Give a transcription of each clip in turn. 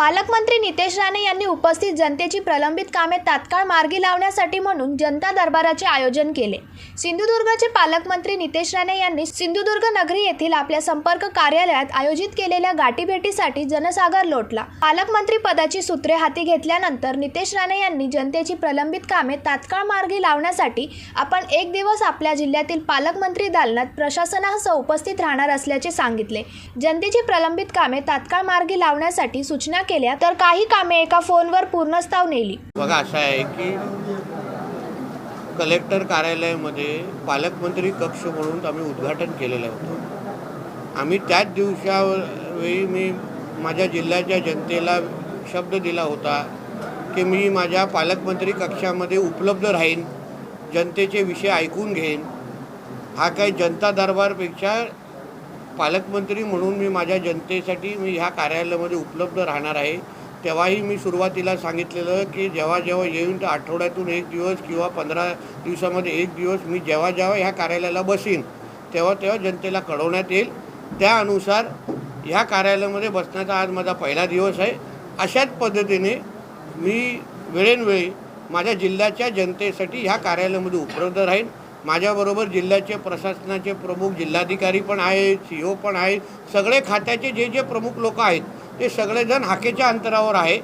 पालकमंत्री नितेश राणे यांनी उपस्थित जनतेची प्रलंबित कामे तात्काळ मार्गी लावण्यासाठी म्हणून जनता दरबाराचे आयोजन केले. सिंधुदुर्गचे पालकमंत्री नितेश राणे यांनी सिंधुदुर्ग नगरी येथील आपल्या संपर्क कार्यालयात आयोजित केलेल्या गाठीभेटीसाठी जनसागर लोटला. पालकमंत्री पदाची सूत्रे हाती घेतल्यानंतर नितेश राणे यांनी जनतेची प्रलंबित कामे तात्काळ मार्गी लावण्यासाठी आपण एक दिवस आपल्या जिल्ह्यातील पालकमंत्री दालनात प्रशासनासह उपस्थित राहणार असल्याचे सांगितले. जनतेची प्रलंबित कामे तात्काळ मार्गी लावण्यासाठी सूचना केल्या तर काही कामे एका फोनवर पूर्णस्ताव नेली. बघा असं आहे की कलेक्टर कार्यालयामध्ये पालकमंत्री कक्ष म्हणून आम्ही उद्घाटन केलेलं होतं. आम्ही त्याच दिवसावेळी मी माझ्या जिल्ह्याच्या जनतेला शब्द दिला होता की मी माझ्या पालकमंत्री कक्षामध्ये उपलब्ध राहीन जनतेचे विषय ऐकून घेईन. हा काही जनता दरबारपेक्षा पालकमंत्री म्हणून मी माझ्या जनतेसाठी मी ह्या कार्यालयामध्ये उपलब्ध राहणार आहे. तेव्हाही मी सुरुवातीला सांगितलेलं की जेव्हा जेव्हा येऊन तर आठवड्यातून एक दिवस किंवा पंधरा दिवसामध्ये एक दिवस मी जेव्हा जेव्हा ह्या कार्यालयाला बसीन तेव्हा तेव्हा जनतेला कळवण्यात येईल. त्यानुसार ह्या कार्यालयामध्ये बसण्याचा आज माझा पहिला दिवस आहे. अशाच पद्धतीने मी वेळेनवेळी माझ्या जिल्ह्याच्या जनतेसाठी ह्या कार्यालयामध्ये उपलब्ध राहीन. माझ्याबरोबर जिल्ह्याचे प्रशासनाचे प्रमुख जिल्हाधिकारी पण आहेत सी ओ पण आहेत. सगळे खात्याचे जे जे प्रमुख लोक आहेत ते सगळेजण हाकेच्या अंतरावर आहे.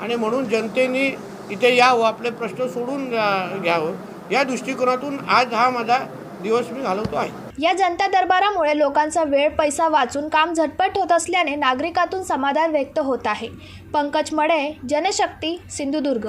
आणि म्हणून जनतेने इथे यावं आपले प्रश्न सोडून घ्यावं. या दृष्टिकोनातून आज हा माझा दिवस मी घालवतो आहे. या जनता दरबारामुळे लोकांचा वेळ पैसा वाचून काम झटपट होत असल्याने नागरिकातून समाधान व्यक्त होत आहे. पंकज मडे जनशक्ती सिंधुदुर्ग.